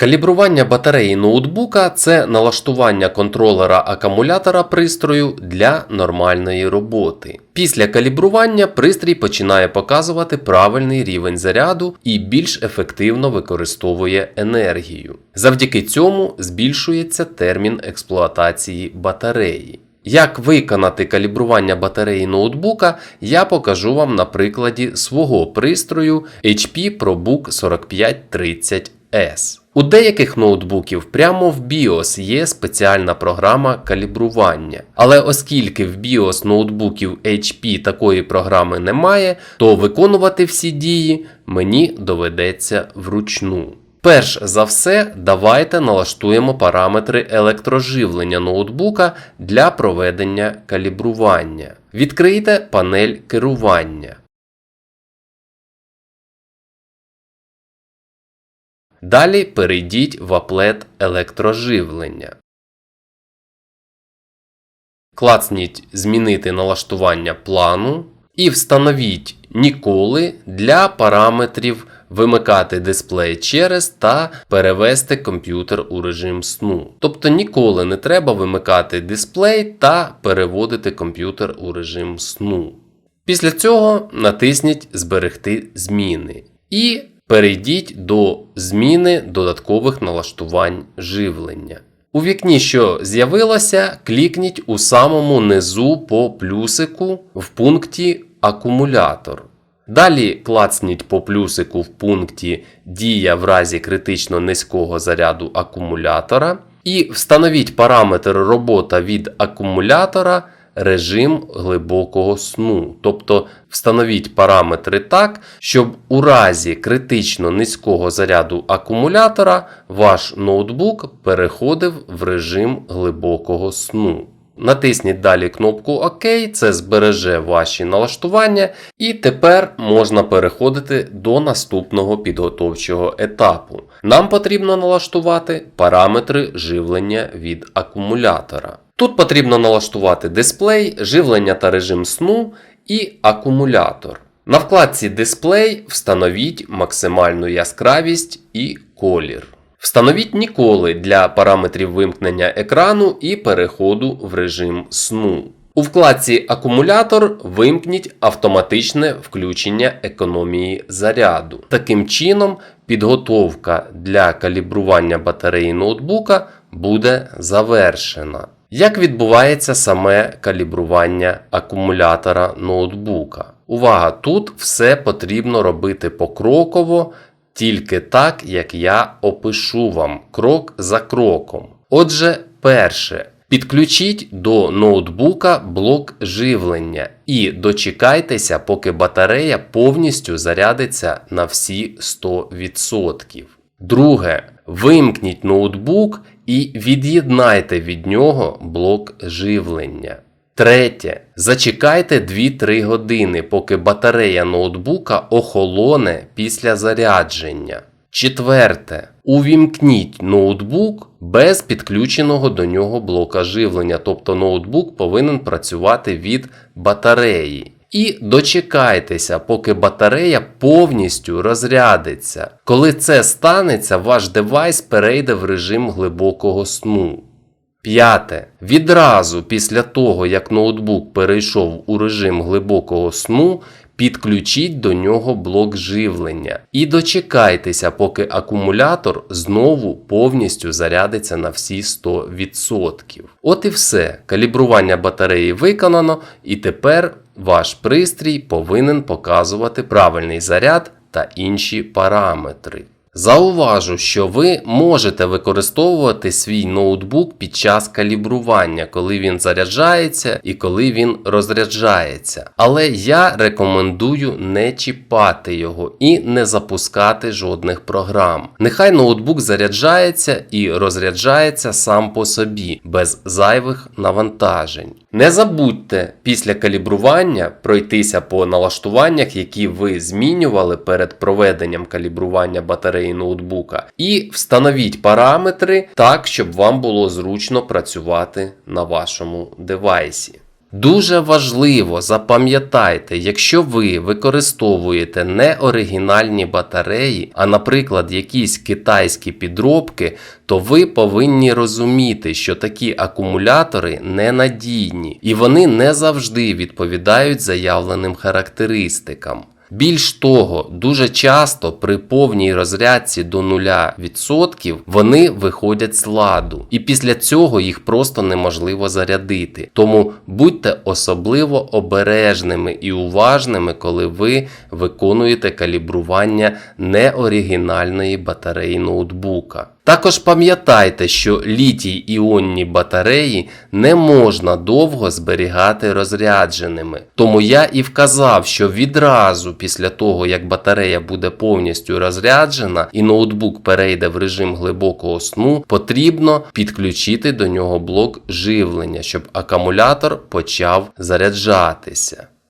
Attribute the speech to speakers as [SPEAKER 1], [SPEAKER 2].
[SPEAKER 1] Калібрування батареї ноутбука це налаштування контролера акумулятора пристрою для нормальної роботи. Після калібрування пристрій починає показувати правильний рівень заряду і більш ефективно використовує енергію. Завдяки цьому збільшується термін експлуатації батареї. Як виконати калібрування батареї ноутбука, я покажу вам на прикладі свого пристрою HP ProBook 4530S. У деяких ноутбуків прямо в BIOS є спеціальна програма калібрування. Але оскільки в BIOS ноутбуків HP такої програми немає, то виконувати всі дії мені доведеться вручну. Перш за все, давайте налаштуємо параметри електроживлення ноутбука для проведення калібрування. Відкрийте панель керування. Далі перейдіть в аплет електроживлення. Клацніть Змінити налаштування плану і встановіть ніколи для параметрів вимикати дисплей через та перевести комп'ютер у режим сну. Тобто ніколи не треба вимикати дисплей та переводити комп'ютер у режим сну. Після цього натисніть Зберегти зміни і перейдіть до зміни додаткових налаштувань живлення. У вікні, що з'явилося, клікніть у самому низу по плюсику в пункті Акумулятор. Далі клацніть по плюсику в пункті Дія в разі критично низького заряду акумулятора і встановіть параметр робота від акумулятора режим глибокого сну. Тобто встановіть параметри так, щоб у разі критично низького заряду акумулятора ваш ноутбук переходив в режим глибокого сну. Натисніть далі кнопку ОК, це збереже ваші налаштування, і тепер можна переходити до наступного підготовчого етапу. Нам потрібно налаштувати параметри живлення від акумулятора. Тут потрібно налаштувати дисплей, живлення та режим сну і акумулятор. На вкладці Дисплей встановіть максимальну яскравість і колір. Встановіть ніколи для параметрів вимкнення екрану і переходу в режим сну. У вкладці Акумулятор вимкніть автоматичне включення економії заряду. Таким чином, підготовка для калібрування батареї ноутбука буде завершена. Як відбувається саме калібрування акумулятора ноутбука? Увага! Тут все потрібно робити покроково, тільки так, як я опишу вам крок за кроком. Отже, перше. Підключіть до ноутбука блок живлення і дочекайтеся, поки батарея повністю зарядиться на всі 100%. Друге. Вимкніть ноутбук і від'єднайте від нього блок живлення. Третє. Зачекайте 2-3 години, поки батарея ноутбука охолоне після зарядження. Четверте. Увімкніть ноутбук без підключеного до нього блока живлення, тобто ноутбук повинен працювати від батареї. І дочекайтеся, поки батарея повністю розрядиться. Коли це станеться, ваш девайс перейде в режим глибокого сну. П'яте. Відразу після того, як ноутбук перейшов у режим глибокого сну, підключіть до нього блок живлення і дочекайтеся, поки акумулятор знову повністю зарядиться на всі 100%. От і все. Калібрування батареї виконано, і тепер ваш пристрій повинен показувати правильний заряд та інші параметри. Зауважу, що ви можете використовувати свій ноутбук під час калібрування, коли він заряджається і коли він розряджається. Але я рекомендую не чіпати його і не запускати жодних програм. Нехай ноутбук заряджається і розряджається сам по собі, без зайвих навантажень. Не забудьте після калібрування пройтися по налаштуваннях, які ви змінювали перед проведенням калібрування батареї ноутбука, і встановіть параметри так, щоб вам було зручно працювати на вашому девайсі. Дуже важливо запам'ятайте, якщо ви використовуєте не оригінальні батареї, а, наприклад, якісь китайські підробки, то ви повинні розуміти, що такі акумулятори ненадійні і вони не завжди відповідають заявленим характеристикам. Більш того, дуже часто при повній розрядці до 0% вони виходять з ладу, і після цього їх просто неможливо зарядити. Тому будьте особливо обережними і уважними, коли ви виконуєте калібрування неоригінальної батареї ноутбука. Також пам'ятайте, що літій іонні батареї не можна довго зберігати розрядженими. Тому я і вказав, що відразу після того, як батарея буде повністю розряджена і ноутбук перейде в режим глибокого сну, потрібно підключити до нього блок живлення, щоб акумулятор почав заряджатися.